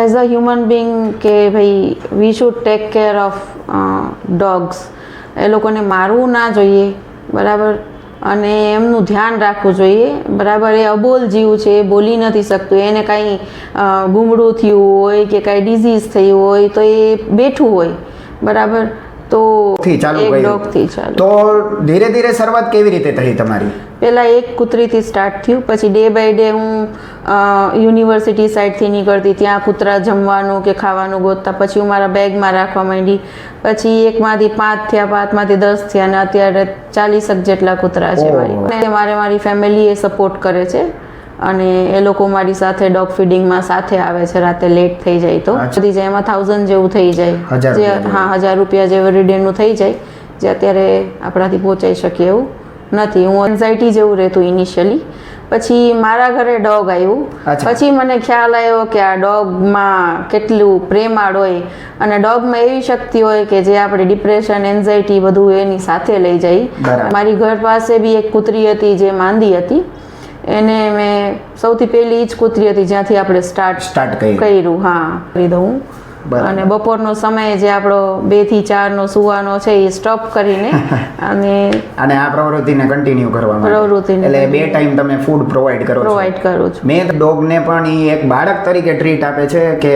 As a human being કે ભાઈ we should take care of dogs એ લોકોને મારવું ના જોઈએ, બરાબર? અને એમનું ધ્યાન રાખવું જોઈએ, બરાબર? એ અબોલ જીવ છે, એ બોલી નથી શકતું. એને કાંઈ ગુમડું થયું હોય કે કાંઈ ડિઝીઝ થઈ હોય તો એ બેઠું હોય, બરાબર? તો થી ચાલુ એક ડોગથી ચાલુ. તો ધીરે ધીરે શરૂઆત કેવી રીતે થઈ તમારી? પહેલાં એક કૂતરીથી સ્ટાર્ટ થયું પછી ડે બાય ડે હું યુનિવર્સિટી સાઈડથી નીકળતી ત્યાં કૂતરા જમવાનું કે ખાવાનું ગોતતા પછી હું મારા બેગમાં રાખવા માંડી પછી એકમાંથી પાંચ થયા પાંચમાંથી દસ થયા અને અત્યારે ચાલીસક જેટલા કૂતરા છે મારી મારે મારી ફેમિલી એ સપોર્ટ કરે છે. અને એ લોકો મારી સાથે ડોગ ફીડિંગમાં સાથે આવે છે રાતે લેટ થઈ જાય તો. વધી જાય એમાં થાઉઝન્ડ જેવું થઈ જાય. જે હા હજાર રૂપિયા જે એવરીડેનું થઈ જાય જે અત્યારે આપણાથી પહોંચાઈ શકીએ એવું નથી. હું એન્ઝાયટી જેવું રહેતું ઇનિશિયલી પછી મારા ઘરે ડોગ આવ્યું. પછી મને ખ્યાલ આવ્યો કે આ ડોગમાં કેટલું પ્રેમાળ હોય અને ડોગમાં એવી શક્તિ હોય કે જે આપણે ડિપ્રેશન એન્ઝાયટી બધું એની સાથે લઈ જાય. મારી ઘર પાસે બી એક કૂતરી હતી જે માંદી હતી. એને મેં સૌથી પહેલી જ કૂતરી હતી જ્યાંથી આપણે સ્ટાર્ટ સ્ટાર્ટ કર્યું. હા. કરી દઉં અને બપોરનો સમય જે આપણો બેથી ચાર નો સુવાનો છે એ સ્ટોપ કરીને અને અને આ પ્રવૃત્તિને કન્ટિન્યુ કરવા પ્રવૃત્તિ એટલે બે ટાઈમ તમે ફૂડ પ્રોવાઈડ કરો પ્રોવાઈડ કરું છો. મેં ડોગને પણ એ એક બાળક તરીકે ટ્રીટ આપે છે કે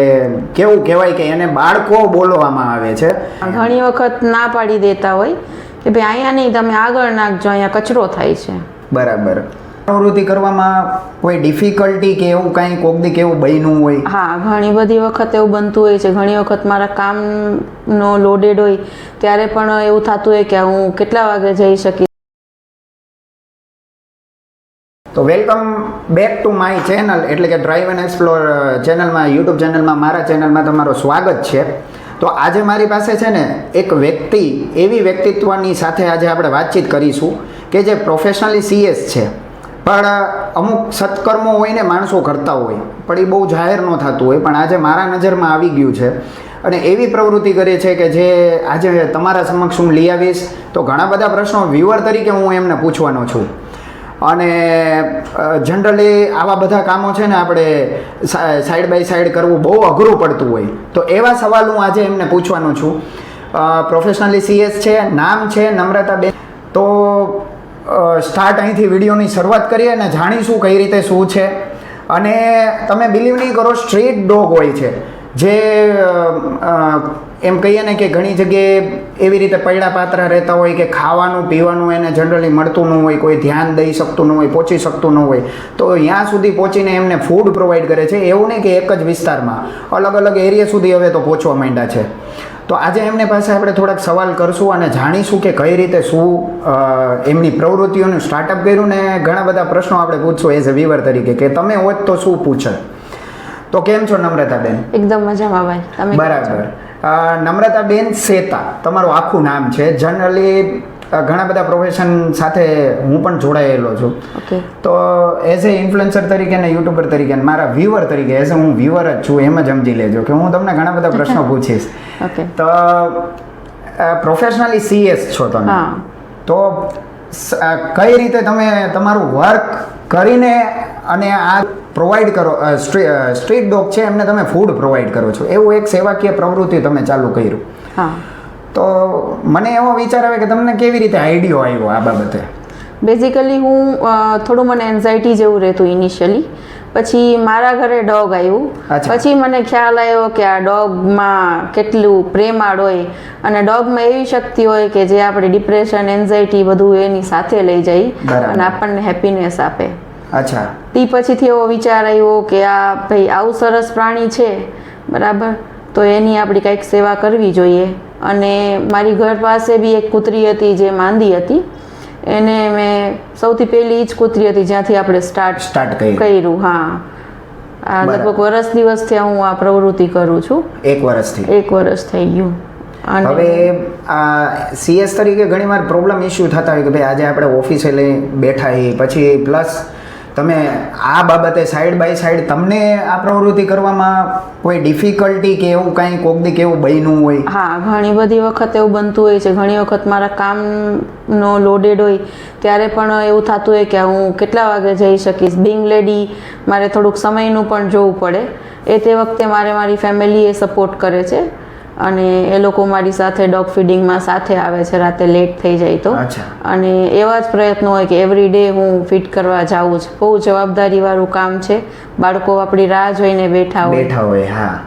કેવું કહેવાય કે એને બાળકો બોલવામાં આવે છે. ઘણી વખત ના પાડી દેતા હોય કે ભાઈ અહીંયા નહીં તમે આગળ નાખજો અહીંયા કચરો થાય છે. બરાબર. પ્રવૃત્તિ કરવામાં કોઈ ડિફિકલ્ટી કે એવું કાંઈ કોક દી કેવું બન્યું હોય? હા ઘણી બધી વખત એવું બનતું હોય છે. ઘણી વખત મારા કામનો લોડેડ હોય ત્યારે પણ એવું થતું હોય કે હું કેટલા વાગે જઈ શકીશ? તો welcome back to my channel એટલે કે ડ્રાઈવ એન્ડ એક્સપ્લોર ચેનલમાં યુટ્યુબ ચેનલમાં મારા ચેનલમાં તમારું સ્વાગત છે. તો આજે મારી પાસે છે ને એક વ્યક્તિ એવી વ્યક્તિત્વની સાથે આજે આપણે વાતચીત કરીશું કે જે પ્રોફેશનલી સીએસ છે. પણ અમુક સત્કર્મો હોય ને માણસો કરતા હોય, પણ એ બહુ જાહેર ન થતું હોય. પણ આજે મારા નજરમાં આવી ગયું છે. અને એવી પ્રવૃત્તિ કરે છે કે જે આજે તમારા સમક્ષ હું લઈ આવીશ. તો ઘણા બધા પ્રશ્નો વ્યુઅર તરીકે હું એમને પૂછવાનો છું. અને જનરલી આવા બધા કામો છે ને આપણે સાઈડ બાય સાઈડ કરવું બહુ અઘરું પડતું હોય. તો એવા સવાલ હું આજે એમને પૂછવાનો છું. પ્રોફેશનલી સીએસ છે, નામ છે, નમ્રતા બેન તો સ્ટાર્ટ અહીંથી વિડીયોની શરૂઆત કરીએ અને જાણીશું કઈ રીતે શું છે. અને તમે બિલીવ નહીં કરો સ્ટ્રીટ ડોગ હોય છે. જે એમ કહીએ ને કે ઘણી જગ્યાએ એવી રીતે પૈડા પાત્રા રહેતા હોય કે ખાવાનું, પીવાનું એને જનરલી મળતું ન હોય, કોઈ ધ્યાન દઈ શકતું ન હોય, પહોંચી શકતું ન હોય. તો ત્યાં સુધી પહોંચીને એમને ફૂડ પ્રોવાઈડ કરે છે. એવું નહીં કે એક જ વિસ્તારમાં. અલગ અલગ એરિયા સુધી હવે તો પહોંચવા માંડ્યા છે. તો આજે એમની પાસે આપણે થોડાક સવાલ કરશું અને જાણીશું કે કઈ રીતે શું એમની પ્રવૃત્તિઓનું સ્ટાર્ટઅપ કર્યું ને ઘણા બધા પ્રશ્નો આપણે પૂછશું એઝ અ વિવર તરીકે કે તમે હોત તો શું પૂછે તો કેમ છો નમ્રતાબેન? એકદમ મજામાં ભાઈ. તમે બરાબર. નમ્રતાબેન સેતા તમારું આખું નામ છે. જનરલી ઘણા બધા પ્રોફેશન સાથે હું પણ જોડાયેલો છું. તો એઝ એ ઇન્ફ્લુએન્સર તરીકે ને યુટ્યુબર તરીકે મારા વ્યુઅર તરીકે એઝ હું વ્યુઅર જ છું એમ જ સમજી લેજો કે હું તમને ઘણા બધા પ્રશ્નો પૂછીશ. તો પ્રોફેશનલી સીએસ છો તમે. તો કઈ રીતે તમે તમારું વર્ક કરીને અને આ પ્રોવાઈડ કરો સ્ટ્રીટ ડોગ છે એમને તમે ફૂડ પ્રોવાઈડ કરો છો. એવું એક સેવાકીય પ્રવૃત્તિ તમે ચાલુ કર્યું. હા. તો મને એવો વિચાર આવે કે તમને કેવી રીતે આઈડિયો આવ્યો આ બાબતે? બેઝિકલી હું થોડું મને એન્ઝાયટી જેવું રહેતું ઇનિશિયલી પછી મારા ઘરે ડોગ આવ્યું. પછી મને ખ્યાલ આવ્યો કે આ ડોગમાં કેટલું પ્રેમાળ હોય. અને ડોગમાં એવી શક્તિ હોય કે જે આપણે ડિપ્રેશન એન્ઝાયટી બધું એની સાથે લઈ જાય અને આપણને હેપીનેસ આપે. અચ્છા. તે પછીથી એવો વિચાર આવ્યો કે આ ભાઈ આવું સરસ પ્રાણી છે બરાબર? તો એની આપણી કંઈક સેવા કરવી જોઈએ. અને મારી ઘર પાસે બી એક કૂતરી હતી જે માંદી હતી. એને મેં સૌથી પહેલી જ કૂતરી હતી જ્યાંથી આપણે સ્ટાર્ટ સ્ટાર્ટ કર્યું હા. આ લગભગ લગભગ દિવસ દિવસથી હું આ પ્રવૃત્તિ કરું છું. એક વર્ષથી એક વર્ષ થઈ ગયું. હવે આ સીએસ તરીકે ઘણીવાર પ્રોબ્લેમ ઇસ્યુ થતા હોય કે ભાઈ આજે આપણે ઓફિસે લઈ બેઠા છીએ પછી પ્લસ તમે આ બાબતે સાઈડ બાય સાઈડ તમને આ પ્રવૃત્તિ કરવામાં કોઈ ડિફિકલ્ટી કે એવું કાંઈ કોક દી એવું બન્યું હોય? હા, ઘણી બધી વખત એવું બનતું હોય છે. ઘણી વખત મારા કામનો લોડેડ હોય, ત્યારે પણ એવું થતું હોય કે હું કેટલા વાગે જઈ શકીશ? બિંગ લેડી મારે થોડુંક સમયનું પણ જોવું પડે. એ તે વખતે મારે મારી ફેમિલી એ સપોર્ટ કરે છે. અને એ લોકો મારી સાથે ડોગ ફીડિંગમાં સાથે આવે છે રાતે લેટ થઈ જાય તો. અને એવા જ પ્રયત્નો હોય કે એવરી ડે હું ફિટ કરવા જાઉં છું. બહુ જવાબદારીવાળું કામ છે. બાળકો આપણી રાહ જોઈને બેઠા હોય. બેઠા હોય હા.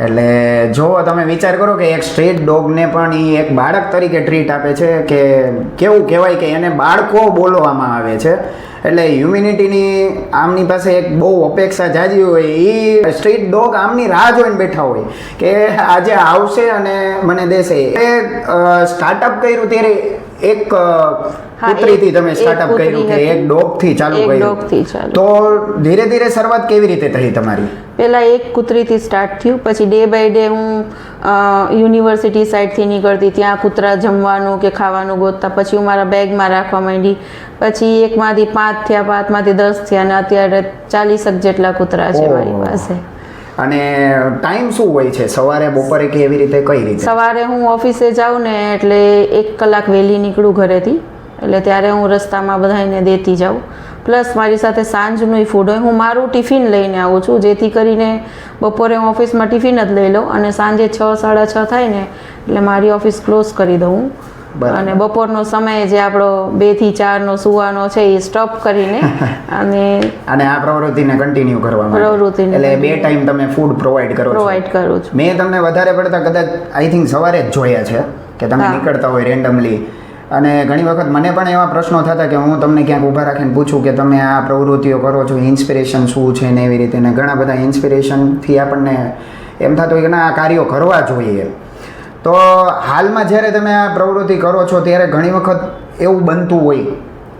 એટલે જો તમે વિચાર કરો કે એક સ્ટ્રીટ ડોગને પણ એ એક બાળક તરીકે ટ્રીટ આપે છે કે કેવું કહેવાય કે એને બાળકો બોલવામાં આવે છે. એટલે હ્યુમિનિટીની આમની પાસે એક બહુ અપેક્ષા જાજી હોય એ સ્ટ્રીટ ડોગ આમની રાહ જોઈને બેઠા હોય કે આજે આવશે અને મને દેશે. એ સ્ટાર્ટઅપ કર્યું ત્યારે એક કૂતરીથી તમે સ્ટાર્ટઅપ કર્યું કે. એક ડોગથી ચાલુ એક કર્યું. તો ધીરે ધીરે શરૂઆત કેવી રીતે થઈ તમારી? પહેલાં એક કૂતરીથી સ્ટાર્ટ થયું પછી ડે બાય ડે હું યુનિવર્સિટી સાઈડથી નીકળતી ત્યાં કૂતરા જમવાનું કે ખાવાનું ગોતતા પછી હું મારા બેગમાં રાખવા માંડી પછી એકમાંથી પાંચ થયા પાંચમાંથી દસ થયા અને અત્યારે ચાલીસક જેટલા કૂતરા છે મારી પાસે. અને ટાઈમ શું હોય છે? સવારે બપોરે કે એવી રીતે કઈ રીતે? સવારે હું ઓફિસે જાઉં ને એટલે એક કલાક વહેલી નીકળું ઘરેથી. એટલે ત્યારે હું રસ્તામાં બધાને દેતી જાઉં. પ્લસ મારી સાથે સાંજનું ફૂડ હોય. હું મારું ટિફિન લઈને આવું છું જેથી કરીને બપોરે હું ઓફિસમાં ટિફિન જ લઈ લઉં અને સાંજે છ સાડા છ થાય ને એટલે મારી ઓફિસ ક્લોઝ કરી દઉં. અને બપોરનો સમય જે આપણો બેથી ચારનો સુવાનો છે એ સ્ટોપ કરીને અને અને આ પ્રવૃત્તિને કન્ટિન્યુ કરવા માટે. પ્રવૃત્તિને એટલે બે ટાઈમ તમે ફૂડ પ્રોવાઈડ કરો પ્રોવાઈડ કરું છું. મેં તમને વધારે પડતા કદાચ આઈ થિંક સવારે જ જોયા છે કે તમે નીકળતા હોય રેન્ડમલી અને ઘણી વખત મને પણ એવા પ્રશ્નો થતા કે હું તમને ક્યાંક ઊભા રાખીને પૂછું કે તમે આ પ્રવૃત્તિઓ કરો છો ઇન્સ્પિરેશન શું છે ને એવી રીતે? ને ઘણા બધા ઇન્સ્પિરેશનથી આપણને એમ થતું હોય કે ના, આ કાર્યો કરવા જોઈએ. તો હાલમાં જ્યારે તમે આ પ્રવૃત્તિ કરો છો, ત્યારે ઘણી વખત એવું બનતું હોય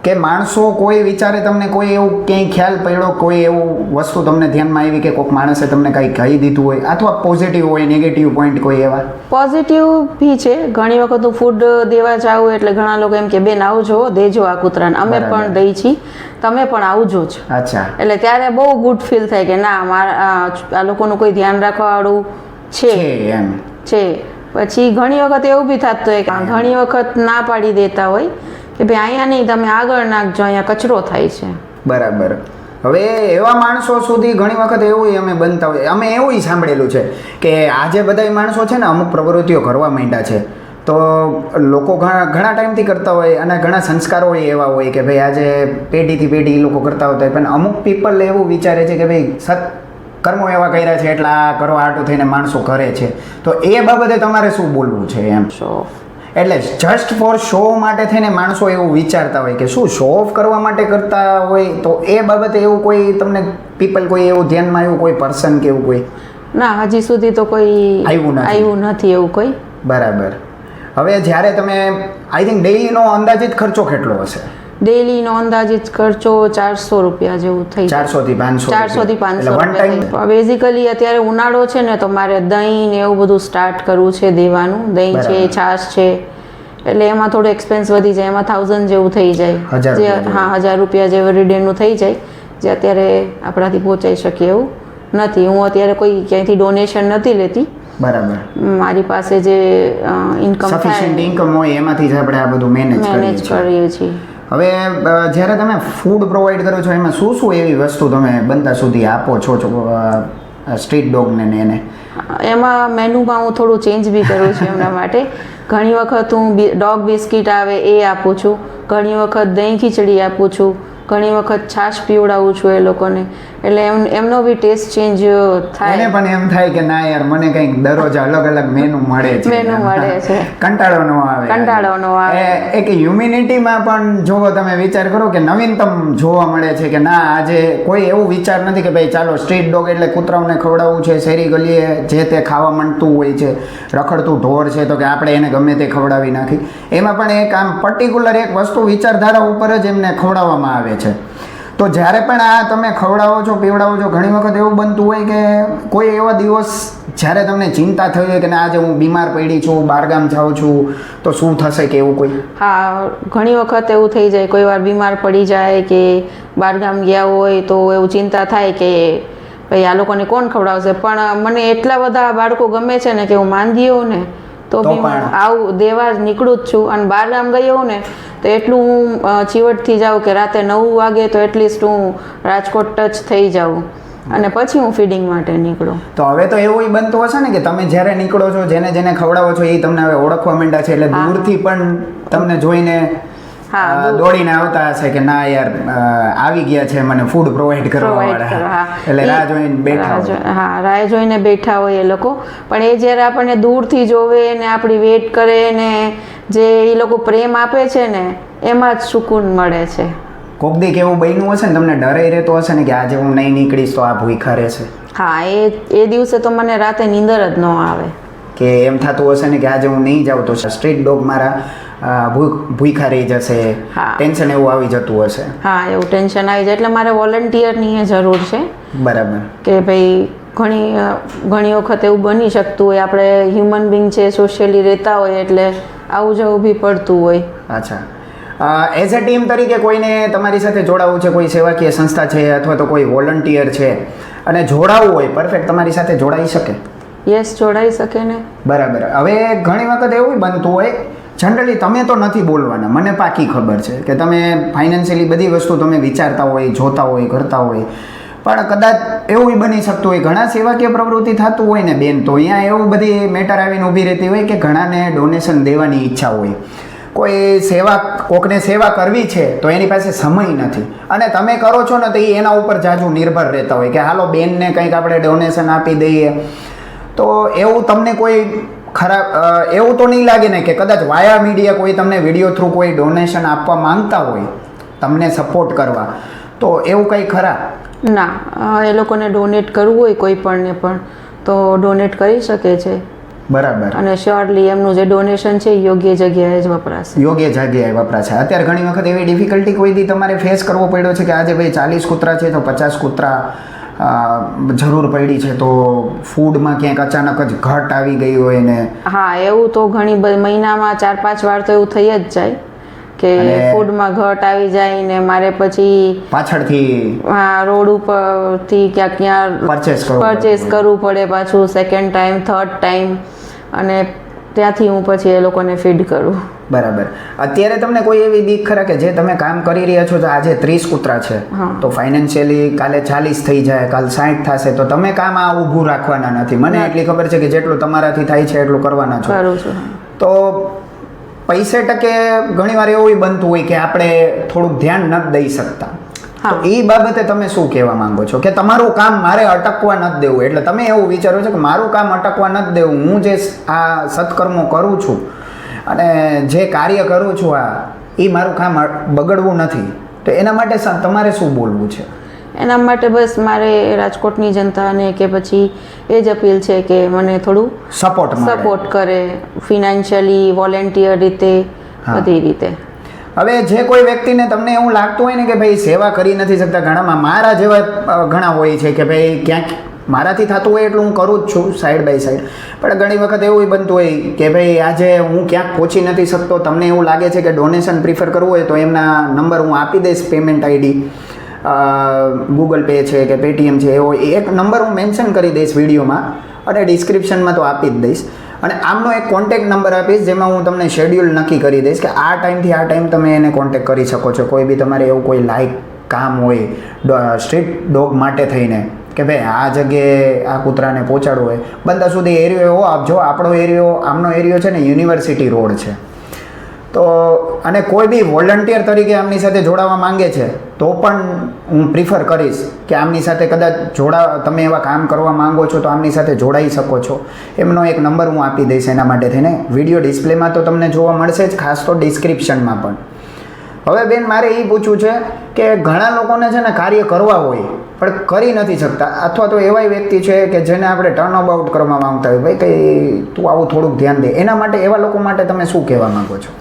કે માણસો કોઈ વિચારે તમને કોઈ એવું ક્યાંય ખ્યાલ પડ્યો કોઈ એવું વસ્તુ તમને ધ્યાનમાં આવી કે કોઈક માણસે તમને કંઈ કહી દીધું હોય અથવા પોઝિટિવ હોય નેગેટિવ પોઈન્ટ કોઈ એવા? પોઝિટિવ બી છે. ઘણી વખત હું ફૂડ દેવા જાઉં એટલે ઘણા લોકો એમ કે બેન આવજો દેજો આ કૂતરાને. અમે પણ દઈ છીએ તમે પણ આવજો જ. અચ્છા. એટલે ત્યારે બહુ ગુડ ફીલ થાય કે ના મારા આ લોકોનું કોઈ ધ્યાન રાખવાવાળું છે. છે એમ. છે. પછી ઘણી વખત એવું બી થતું હોય કે ઘણી વખત ના પાડી દેતા હોય. કે ભાઈ અહીંયા નહીં તમે આગળ નાખજો અહીંયા કચરો થાય છે. બરાબર. હવે એવા માણસો સુધી ઘણી વખત એવું અમે બનતા હોય અમે એવું સાંભળેલું છે કે આજે બધા માણસો છે ને અમુક પ્રવૃત્તિઓ કરવા માંડ્યા છે. તો લોકો ઘણા ઘણા ટાઈમથી કરતા હોય અને ઘણા સંસ્કારો એવા હોય કે ભાઈ આજે પેઢીથી પેઢી એ લોકો કરતા હોતા હોય. પણ અમુક પીપલ એવું વિચારે છે કે ભાઈ સત કર્મો એવા કર્યા છે એટલે આ કરવા આટું થઈને માણસો કરે છે. તો એ બાબતે તમારે શું બોલવું છે એમ? સો એટલે જસ્ટ ફોર શો માટે થઈને માણસો એવું વિચારતા હોય કે શું શો ઓફ કરવા માટે કરતા હોય તો એ બાબતે એવું કોઈ તમને પીપલ કોઈ એવું ધ્યાનમાં આવ્યું કોઈ પર્સન કે એવું કોઈ? ના હજી સુધી તો કોઈ આવ્યું આવ્યું નથી એવું કોઈ. બરાબર. હવે જ્યારે તમે આઈ થિંક ડેઈલીનો અંદાજિત ખર્ચો કેટલો હશે? ડેલીનો અંદાજિત ખર્ચો ચારસો રૂપિયા જેવું થઈ જાય. ચારસો થી પાંચસો ચારસો થી પાંચસો બેઝિકલી અત્યારે ઉનાળો છે ને તો મારે દહીં ને એવું બધું સ્ટાર્ટ કરવું છે દેવાનું. દહીં છે. છાશ છે. એટલે એમાં થોડું એક્સપેન્સ વધી જાય. એમાં થાઉઝન્ડ જેવું થઈ જાય. જે હા હજાર રૂપિયા જે વરીડેનું થઈ જાય. જે અત્યારે આપણાથી પહોંચાઈ શકીએ એવું નથી. હું અત્યારે કોઈ ક્યાંયથી ડોનેશન નથી લેતી. બરાબર. મારી પાસે જે ઇન્કમ સફિશિયન્ટ ઇન્કમ હોય એમાંથી જ આપણે આ બધું મેનેજ કરીએ છીએ. હવે જ્યારે તમે ફૂડ પ્રોવાઈડ કરો છો, એમાં શું શું એવી વસ્તુ તમે બનતા સુધી આપો છો સ્ટ્રીટ ડોગને ને એને? એમાં મેનુમાં હું થોડું ચેન્જ બી કરું છું એમના માટે. ઘણી વખત હું ડોગ બિસ્કિટ આવે એ આપું છું. ઘણી વખત દહીં ખીચડી આપું છું. ઘણી વખત છાશ પીવડાવું છું એ લોકોને. એટલે એમ એમનો બી ટેસ્ટ ચેન્જ એને થાય. પણ એમ થાય કે ના યાર મને કંઈક દરરોજ અલગ અલગ મેનુ મળે છે. મેનુ મળે છે. કંટાળો ન આવે કંટાળો ન આવે. એક હ્યુમિનિટીમાં પણ જોવો તમે વિચાર કરો કે નવીનતમ જોવા મળે છે કે ના આજે કોઈ એવું વિચાર નથી કે ભાઈ ચાલો સ્ટ્રીટ ડોગ એટલે કૂતરાઓને ખવડાવવું છે શેરી ગલીએ જે તે ખાવા માંડતું હોય છે રખડતું ઢોર છે તો કે આપણે એને ગમે તે ખવડાવી નાખી. એમાં પણ એક આમ પર્ટિક્યુલર એક વસ્તુ વિચારધારા ઉપર જ એમને ખવડાવવામાં આવે છે. તો જ્યારે પણ આ તમે ખવડાવો છો, પીવડાવો છો, ઘણી વખત એવું બનતું હોય કે કોઈ એવા દિવસ જ્યારે તમને ચિંતા થઈ હોય કે ના, આજે હું બીમાર પડી છું બહારગામ જાઉં છું, તો શું થશે કે એવું કોઈ? હા, ઘણી વખત એવું થઈ જાય, કોઈ વાર બીમાર પડી જાય કે બહારગામ ગયા હોય તો એવું ચિંતા થાય કે ભાઈ આ લોકોને કોણ ખવડાવશે? પણ મને એટલા બધા બાળકો ગમે છે ને કે હું માંદી હોઉં ને તો બી હું આવું દેવા જ નીકળું જ છું. અને બહારગામ ગઈ હોઉં ને તો એટલું હું ચીવટથી જાઉં કે રાતે નવ વાગે તો એટલીસ્ટ હું રાજકોટ ટચ થઈ જાઉં. અને પછી હું ફીડિંગ માટે નીકળું. તો હવે તો એવું બનતું હશે ને કે તમે જ્યારે નીકળો છો જેને જેને ખવડાવો છો એ તમને હવે ઓળખવા માંડ્યા છે. એટલે. દૂરથી પણ તમને જોઈને દોડીને આવતા હશે કે ના યાર આવી ગયા છે મને ફૂડ પ્રોવાઈડ કરવા વાળા. એટલે રાહ જોઈને બેઠા હોય. હા રાહ જોઈને બેઠા હોય એ લોકો. પણ એ જ્યારે આપણને દૂરથી જોવે ને આપણી વેટ કરે ને જે એ લોકો પ્રેમ આપે છે ને એમાં જ સુકૂન મળે છે. કોક દી કેવું બન્યું હશે ને તમને ડરે રહેતો હશે ને કે આજે હું નહીં નીકળીશ તો આ ભૂખા રહેશે હા એ એ દિવસે તો મને રાતે નીંદર જ ન આવે. કે એમ થતું હશે ને કે આજે હું નહીં જાઉં તો સ્ટ્રીટ ડોગ મારા ભૂખ ભૂખા રહી જશે. ટેન્શન એવું આવી જતું હશે. હા એવું ટેન્શન આવી જાય. એટલે મારે વોલન્ટિયરની એ જરૂર છે. બરાબર. કે ભાઈ ઘણી ઘણી વખત એવું બની શકતું હોય. આપણે હ્યુમન બિંગ છે સોશિયલી રહેતા હોય એટલે આવું જવું બી પડતું હોય. અચ્છા. એઝ અ ટીમ તરીકે કોઈને તમારી સાથે જોડાવવું છે કોઈ સેવાકીય સંસ્થા છે અથવા તો કોઈ વોલન્ટિયર છે અને જોડાવવું હોય પરફેક્ટ તમારી સાથે જોડાઈ શકે? યસ જોડાઈ શકે ને. બરાબર. હવે ઘણી વખત એવું બનતું હોય જનરલી તમે તો નથી બોલવાના. મને પાકી ખબર છે કે તમે ફાઇનાન્શિયલી બધી વસ્તુ તમે વિચારતા હોય, જોતા હોય, કરતા હોય. પણ કદાચ એવું બની શકતું હોય. ઘણા સેવાકીય પ્રવૃત્તિ થતું હોય ને બેન, તો અહીંયા એવું બધી મેટર આવીને ઊભી રહેતી હોય કે ઘણાને ડોનેશન દેવાની ઈચ્છા હોય. કોઈ સેવા, કોકને સેવા કરવી છે, તો એની પાસે સમય નથી. અને તમે કરો છો ને તો એ એના ઉપર જાજુ નિર્ભર રહેતા હોય કે, હાલો, બેનને કંઈક આપણે ડોનેશન આપી દઈએ. તો એવું તમને કોઈ ખરાબ એવું તો નહીં લાગે ને કે કદાચ વાયા મીડિયા કોઈ તમને વીડિયો થ્રુ કોઈ ડોનેશન આપવા માંગતા હોય તમને સપોર્ટ કરવા તો એવું કંઈ ખરા? ના એ લોકોને ડોનેટ કરવું હોય કોઈ પણને પણ તો ડોનેટ કરી શકે છે. બરાબર. અને શ્યોરલી એમનું જે ડોનેશન છે યોગ્ય જગ્યાએ જ વપરાશે. યોગ્ય જગ્યાએ વપરાશે. અત્યારે ઘણી વખત એવી ડિફિકલ્ટી કોઈ દી તમારે ફેસ કરવો પડ્યો છે કે આજે ભાઈ ચાલીસ કૂતરા છે તો પચાસ કૂતરા જરૂર પડી છે તો ફૂડમાં ક્યાંક અચાનક જ ઘટ આવી ગઈ હોય ને? હા એવું તો ઘણી બધી મહિનામાં ચાર પાંચ વાર તો એવું થઈ જ જાય કે ફૂડમાં ઘટ આવી જાય ને મારે પછી પાછળથી આ રોડ ઉપરથી ક્યાંક ક્યાં પરચેસ પરચેસ કરવું પડે પાછું સેકન્ડ ટાઈમ થર્ડ ટાઈમ અને ત્યાંથી હું પછી એ લોકોને ફીડ કરું. બરાબર. અત્યારે તમને કોઈ એવી બીક ખરા કે જે તમે કામ કરી રહ્યા છો તો આજે ત્રીસ કૂતરા છે તો ફાઇનાન્શિયલી કાલે ચાલીસ થઈ જાય કાલ સાઠ થશે તો તમે કામ આ ઊભું રાખવાના નથી. મને એટલી ખબર છે કે જેટલું તમારાથી થાય છે એટલું કરવાના છો. તો પૈસે ટકે ઘણીવાર એવું બનતું હોય કે આપણે થોડુંક ધ્યાન ન દઈ શકતા. તો એ બાબતે તમે શું કહેવા માંગો છો? કે તમારું કામ મારે અટકવા નથી દેવું. એટલે તમે એવું વિચારો છો કે મારું કામ અટકવા નથી દેવું. હું જે આ સત્કર્મો કરું છું અને જે કાર્ય કરું છું આ એ મારું કામ બગડવું નથી. તો એના માટે તમારે શું બોલવું છે? એના માટે બસ મારે રાજકોટની જનતાને કે પછી એ જ અપીલ છે કે મને થોડું સપોર્ટ સપોર્ટ કરે ફિનાન્શિયલી વોલેન્ટિયર રીતે બધી રીતે. હવે જે કોઈ વ્યક્તિને તમને એવું લાગતું હોય ને કે ભાઈ સેવા કરી નથી શકતા ઘણામાં મારા જેવા ઘણા હોય છે કે ભાઈ ક્યાંક મારાથી થતું હોય એટલું હું કરું જ છું સાઈડ બાય સાઈડ પણ ઘણી વખત એવું બનતું હોય કે ભાઈ આજે હું ક્યાંક પહોંચી નથી શકતો, તમને એવું લાગે છે કે ડોનેશન પ્રિફર કરવું હોય તો એમના નંબર હું આપી દઈશ પેમેન્ટ આઈડી ગૂગલ પે છે કે પેટીએમ છે, એવો એક નંબર હું મેન્શન કરી દઈશ વિડીયોમાં અને ડિસ્ક્રિપ્શનમાં તો આપી જ દઈશ. અને આમનો એક કોન્ટેક નંબર આપીશ જેમાં હું તમને શેડ્યુલ નક્કી કરી દઈશ કે આ ટાઈમથી આ ટાઈમ તમે એને કોન્ટેક કરી શકો છો. કોઈ બી તમારે એવું કોઈ લાઈક કામ હોય સ્ટ્રીટ ડોગ માટે થઈને. કે ભાઈ, આ જગ્યાએ આ કૂતરાને પહોંચાડવું હોય. બધા સુધી એરિયો એવો આપજો આપણો એરિયો આમનો એરિયો છે ને યુનિવર્સિટી રોડ છે. તો, અને કોઈ બી વોલન્ટિયર તરીકે આમની સાથે જોડાવા માંગે છે, તો પણ હું પ્રિફર કરીશ કે આમની સાથે કદાચ જોડા, તમે એવા કામ કરવા માંગો છો, તો આમની સાથે જોડાઈ શકો છો. એમનો એક નંબર હું આપી દઈશ એના માટે થઈને. વીડિયો ડિસ્પ્લેમાં તો તમને જોવા મળશે જ, ખાસ તો ડિસ્ક્રિપ્શનમાં પણ. હવે બેન, મારે એ પૂછવું છે કે ઘણા લોકોને છે ને કાર્ય કરવા હોય પણ કરી નથી શકતા. અથવા તો એવાય વ્યક્તિ છે કે જેને આપણે ટર્ન અબાઉટ કરવા માંગતા હોય, ભાઈ કંઈ તું આવું થોડુંક ધ્યાન દે. એના માટે, એવા લોકો માટે તમે શું કહેવા માંગો છો?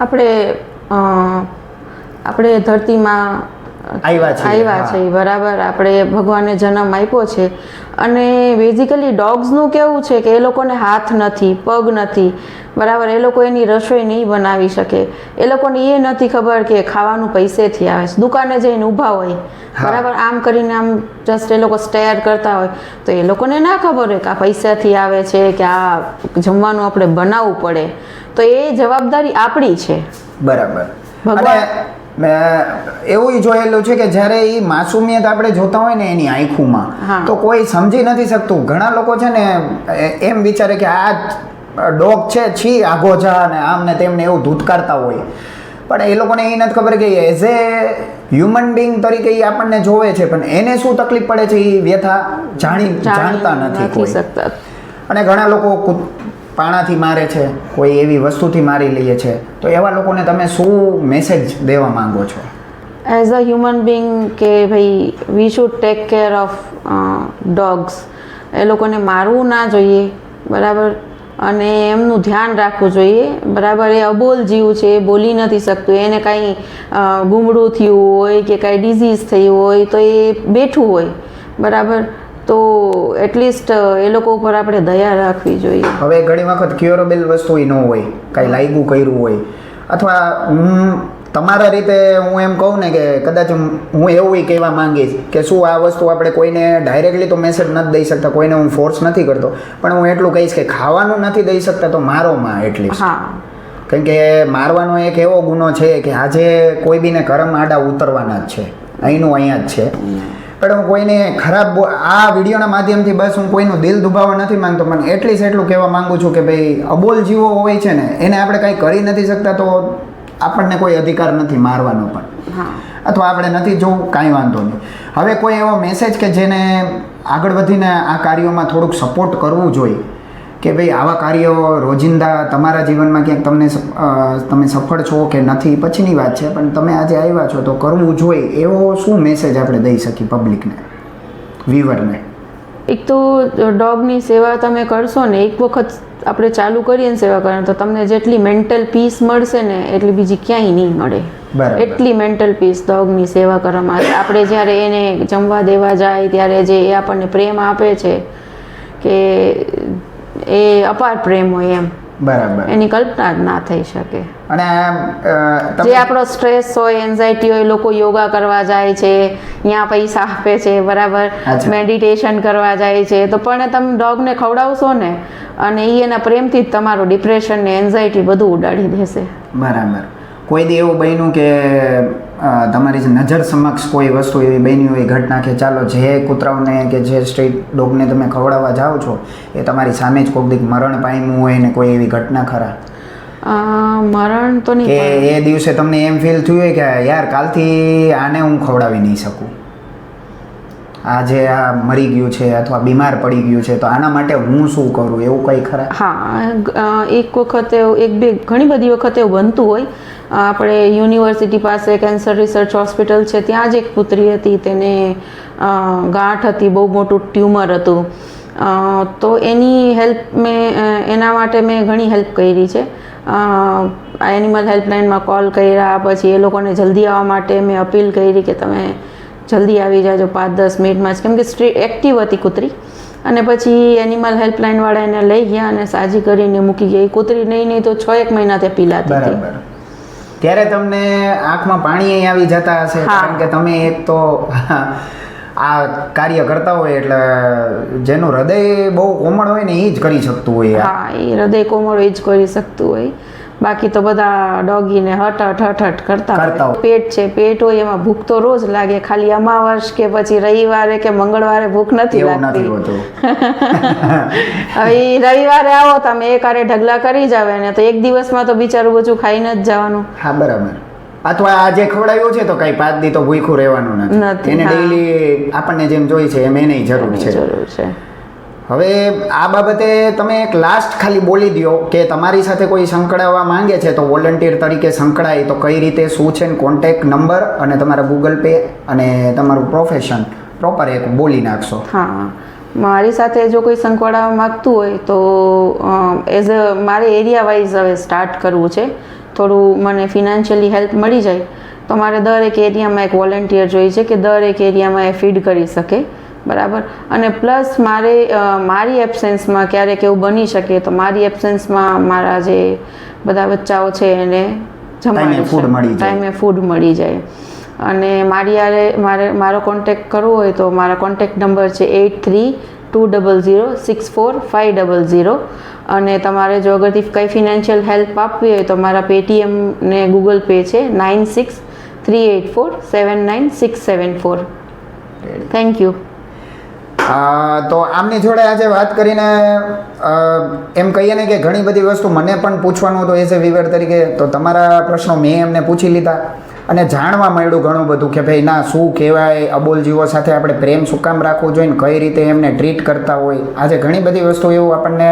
આપણે આપણે ધરતીમાં આવ્યા છે બરાબર આપણે ભગવાને જન્મ આપ્યો છે. અને બેઝિકલી ડોગ્સનું કેવું છે કે એ લોકોને હાથ નથી પગ નથી. બરાબર એ લોકો એની રસોઈ નહીં બનાવી શકે. એ લોકોને એ નથી ખબર કે ખાવાનું પૈસેથી આવે છે. દુકાને જઈને ઊભા હોય. બરાબર આમ કરીને આમ જસ્ટ એ લોકો સ્ટેર કરતા હોય. તો એ લોકોને ના ખબર હોય કે આ પૈસાથી આવે છે કે આ જમવાનું આપણે બનાવવું પડે. તો એ જવાબદારી આપણી છે. બરાબર. ભગવાન- મેં એવું જોયેલું છે કે જ્યારે એ માસુમિયત આપણે જોતા હોય ને એની આંખોમાં તો કોઈ સમજી નથી શકતું. ઘણા લોકો છે ને એમ વિચારે કે આ ડોગ છે છી આઘો જા અને આમ ને તેમને એવું ધૂતકારતા હોય. પણ એ લોકોને એ નથી ખબર કે એઝ એ હ્યુમન બિંગ તરીકે એ આપણને જોવે છે પણ એને શું તકલીફ પડે છે એ વ્યથા જાણી જાણતા નથી કોઈ. અને ઘણા લોકો પાણાથી મારે છે, કોઈ એવી વસ્તુથી મારી લઈએ છે. તો એવા લોકોને તમે શું મેસેજ દેવા માંગો છો? એઝ અ હ્યુમન બિંગ કે ભાઈ we should take care of dogs એ લોકોને મારવું ના જોઈએ, બરાબર? અને એમનું ધ્યાન રાખવું જોઈએ, બરાબર? એ અબોલ જીવ છે, એ બોલી નથી શકતું. એને કાંઈ ગુમડું થયું હોય કે કાંઈ ડિઝીઝ થયું હોય તો એ બેઠું હોય, બરાબર? તો એટલીસ્ટ એ લોકો ઉપર આપણે દયા રાખવી જોઈએ. હવે ઘણી વખત ક્યોરેબલ વસ્તુ ન હોય કાંઈ લાગ્યું કર્યું હોય. અથવા હું તમારા રીતે હું એમ કહું ને કે કદાચ હું એવું કહેવા માંગીશ કે શું આ વસ્તુ આપણે કોઈને ડાયરેક્ટલી તો મેસેજ નથી દઈ શકતા કોઈને હું ફોર્સ નથી કરતો. પણ હું એટલું કહીશ કે ખાવાનું નથી દઈ શકતા તો મારો માં એટલી હા. કેમ કે મારવાનો એક એવો ગુનો છે કે આજે કોઈ બીને કરમ આડા ઉતરવાના જ છે. અહીંનું અહીંયા જ છે. પણ હું કોઈને ખરાબ આ વિડીયોના માધ્યમથી બસ હું કોઈનું દિલ દુભાવવા નથી માંગતો. પણ એટલીસ્ટ એટલું કહેવા માંગુ છું કે ભાઈ અબોલ જીવો હોય છે ને એને આપણે કંઈ કરી નથી શકતા તો આપણને કોઈ અધિકાર નથી મારવાનો પણ. અથવા આપણે નથી જોવું કાંઈ વાંધો નહીં. હવે કોઈ એવો મેસેજ કે જેને આગળ વધીને આ કાર્યોમાં થોડુંક સપોર્ટ કરવું જોઈએ. કે ભાઈ આવા કાર્યો રોજિંદા તમારા જીવનમાં ક્યાંક તમને તમે સફળ છો કે નથી પછીની વાત છે પણ તમે આજે આવ્યા છો તો કરવું જોઈએ એવો શું મેસેજ આપણે દઈ શકીએ પબ્લિકને વ્યુઅરને એક તો ડોગની સેવા તમે કરશો ને એક વખત આપણે ચાલુ કરીએ ને સેવા કરવાની તો તમને જેટલી મેન્ટલ પીસ મળશે ને એટલી બીજી ક્યાંય નહીં મળે. એટલી મેન્ટલ પીસ ડોગની સેવા કરવામાં આપણે જ્યારે એને જમવા દેવા જાય ત્યારે જે એ આપણને પ્રેમ આપે છે કે એ અપાર પ્રેમ હોય એમ. બરાબર. એની કલ્પના જ ના થઈ શકે. અને જે આપણો સ્ટ્રેસ હોય એન્ઝાયટી હોય લોકો યોગા કરવા જાય છે ત્યાં પૈસા આપે છે બરાબર? મેડિટેશન કરવા જાય છે. તો પણ તમે ડોગને ખવડાવશો ને અને એ એના પ્રેમથી જ તમારું ડિપ્રેશન ને એન્ઝાયટી બધું ઉડાડી દેશે. બરાબર. કોઈ દી એવું બન્યું કે તમારી જે નજર સમક્ષ કોઈ વસ્તુ એવી બની હોય ઘટના કે ચાલો જે કૂતરાઓને કે જે સ્ટ્રીટ ડોગને તમે ખવડાવવા જાઓ છો એ તમારી સામે જ કોઈક મરણ પામ્યું હોય ને કોઈ એવી ઘટના ખરા? મરણ તો નહીં કે એ દિવસે તમને એમ ફીલ થયું હોય કે યાર કાલથી આને હું ખવડાવી નહીં શકું? આ જે આ મરી ગયું છે અથવા બીમાર પડી ગયું છે, તો આના માટે હું શું કરું? એવું કંઈ ખરા? હા એક વખત એક બે, ઘણી બધી વખત બનતું હોય. આપણે યુનિવર્સિટી પાસે કેન્સર રિસર્ચ હોસ્પિટલ છે, ત્યાં જ એક પુત્રી હતી, તેને ગાંઠ હતી, બહુ મોટું ટ્યુમર હતું. તો એની હેલ્પ મેં એના માટે મેં ઘણી હેલ્પ કરી છે. એનિમલ હેલ્પલાઇનમાં કોલ કર્યા, પછી એ લોકોને જલ્દી આવવા માટે મેં અપીલ કરી કે તમે જલ્દી આવી જાજો પાંચ દસ મિનિટમાં જ. કેમ કે સ્ટ્રી એક્ટિવ હતી કૂતરી. અને પછી એનિમલ હેલ્પલાઇનવાળા એને લઈ ગયા અને સાજી કરીને મૂકી ગયા. એ કૂતરી નહીં નહીં તો છ એક મહિના ત્યાં પીલાતી હતી. ત્યારે તમને આંખમાં પાણી આવી જતા હશે? કારણ કે તમે એક તો આ કાર્ય કરતા હોય એટલે જેનું હૃદય બહુ કોમળ હોય ને એ જ કરી શકતું હોય હા એ હૃદય કોમળ એ જ કરી શકતું હોય. બાકી તો બધા ડોગીને હટ હટ હટ હટ કરતા હોય. પેટ છે પેટ હોય એમાં ભૂખ તો રોજ લાગે. ખાલી અમાવાસ કે પછી રવિવારે કે મંગળવારે ભૂખ નથી લાગતી. હવે રવિવારે આવો તમે એક આરે ઢગલા કરી જાવ ને તો એક દિવસમાં તો બિચારું બધું ખાઈને જ જવાનું. હા બરાબર. અથવા આજે ખવડાવ્યું છે તો કઈ પાંચ દી તો ભૂખ્યું રહેવાનું નથી. નથી, એને ડેઈલી આપણને જેમ જોઈ છે એમ એને જરૂર છે. જરૂર છે. હવે આ બાબતે તમે એક લાસ્ટ ખાલી બોલી દો કે તમારી સાથે કોઈ સંકળાવવા માંગે છે તો વોલન્ટિયર તરીકે સંકળાય તો કઈ રીતે, શું છે કોન્ટેક નંબર અને તમારા ગૂગલ પે અને તમારું પ્રોફેશન પ્રોપર એક બોલી નાખશો. હા. મારી સાથે જો કોઈ સંકળાવવા માગતું હોય તો એઝ અ મારે એરિયા વાઇઝ હવે સ્ટાર્ટ કરવું છે. થોડું મને ફિનાન્શિયલી હેલ્પ મળી જાય. તો મારે દરેક એરિયામાં એક વોલેન્ટિયર જોઈએ છે કે દરેક એરિયામાં એ ફીડ કરી શકે. બરાબર? અને પ્લસ મારે મારી એબસેન્સમાં ક્યારેક એવું બની શકે તો મારી એબસેન્સમાં મારા જે બધા બચ્ચાઓ છે એને food ટાઈમે ફૂડ મળી જાય. અને મારી યારે મારે મારો કોન્ટેક્ટ કરવો હોય તો મારા કોન્ટેક્ટ નંબર છે eight three two double zero six four five double zero અને તમારે જો અગરથી કંઈ ફિનાન્શિયલ હેલ્પ આપવી હોય તો મારા પેટીએમ ને ગૂગલ પે છે nine six three eight four seven nine six seven four thank you તો આમની જોડે આજે વાત કરીને એમ કહીએ ને કે ઘણી બધી વસ્તુ મને પણ પૂછવાનું હતું, એઝ એ વિવર તરીકે. તો તમારા પ્રશ્નો મેં એમને પૂછી લીધા. અને જાણવા મળ્યું ઘણું બધું કે ભાઈ, ના, શું કહેવાય? અબોલ જીવો સાથે આપણે પ્રેમ શું કામ રાખવું જોઈએ ને કઈ રીતે એમને ટ્રીટ કરતા હોય? આજે ઘણી બધી વસ્તુ એવું આપણને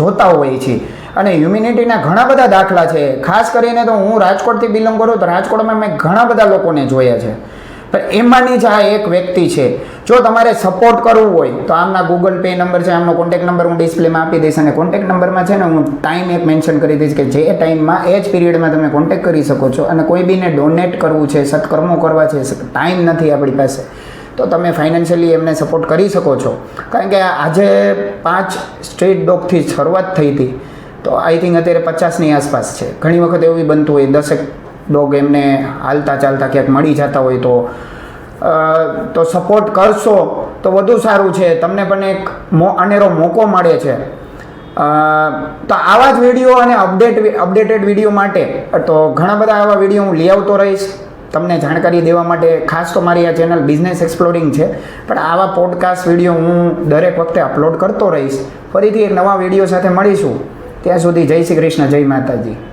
જોતા હોઈએ છીએ અને હ્યુમિનિટીના ઘણા બધા દાખલા છે. ખાસ કરીને તો હું રાજકોટથી બિલોંગ કરું, તો રાજકોટમાં મેં ઘણા બધા લોકોને જોયા છે. પણ એમાંની જ આ એક વ્યક્તિ છે. જો તમારે સપોર્ટ કરવું હોય, તો આમના ગૂગલ પે નંબર છે, આમનો કોન્ટેક્ટ નંબર હું ડિસ્પ્લેમાં આપી દઈશ અને કોન્ટેક્ટ નંબરમાં છે ને હું ટાઈમ એક મેન્શન કરી દઈશ કે જે ટાઈમમાં એ જ પીરિયડમાં તમે કોન્ટેક્ટ કરી શકો છો. અને કોઈ બીને ડોનેટ કરવું છે, સત્કર્મો કરવા છે ટાઈમ નથી આપણી પાસે, તો તમે ફાઇનાન્શિયલી એમને સપોર્ટ કરી શકો છો. કારણ કે આજે પાંચ સ્ટ્રીટ ડોગથી શરૂઆત થઈ હતી, તો આઈ થિંક અત્યારે પચાસની આસપાસ છે. ઘણી વખત એવું બનતું હોય, દસેક ડોગ એમને હાલતા ચાલતા ક્યાંક મળી જતા હોય તો તો સપોર્ટ કરશો તો વધુ સારું છે. તમને પણ એક મો, અનેરો મોકો મળે છે. તો આવા જ વીડિયો અને અપડેટ અપડેટેડ વીડિયો માટે, તો ઘણા બધા આવા વીડિયો હું લઈ આવતો રહીશ. તમને જાણકારી દેવા માટે ખાસ તો મારી આ ચેનલ બિઝનેસ એક્સપ્લોરિંગ છે. પણ આવા પોડકાસ્ટ વીડિયો હું દરેક વખતે અપલોડ કરતો રહીશ. ફરીથી એક નવા વીડિયો સાથે મળીશું. ત્યાં સુધી જય શ્રી કૃષ્ણ, જય માતાજી.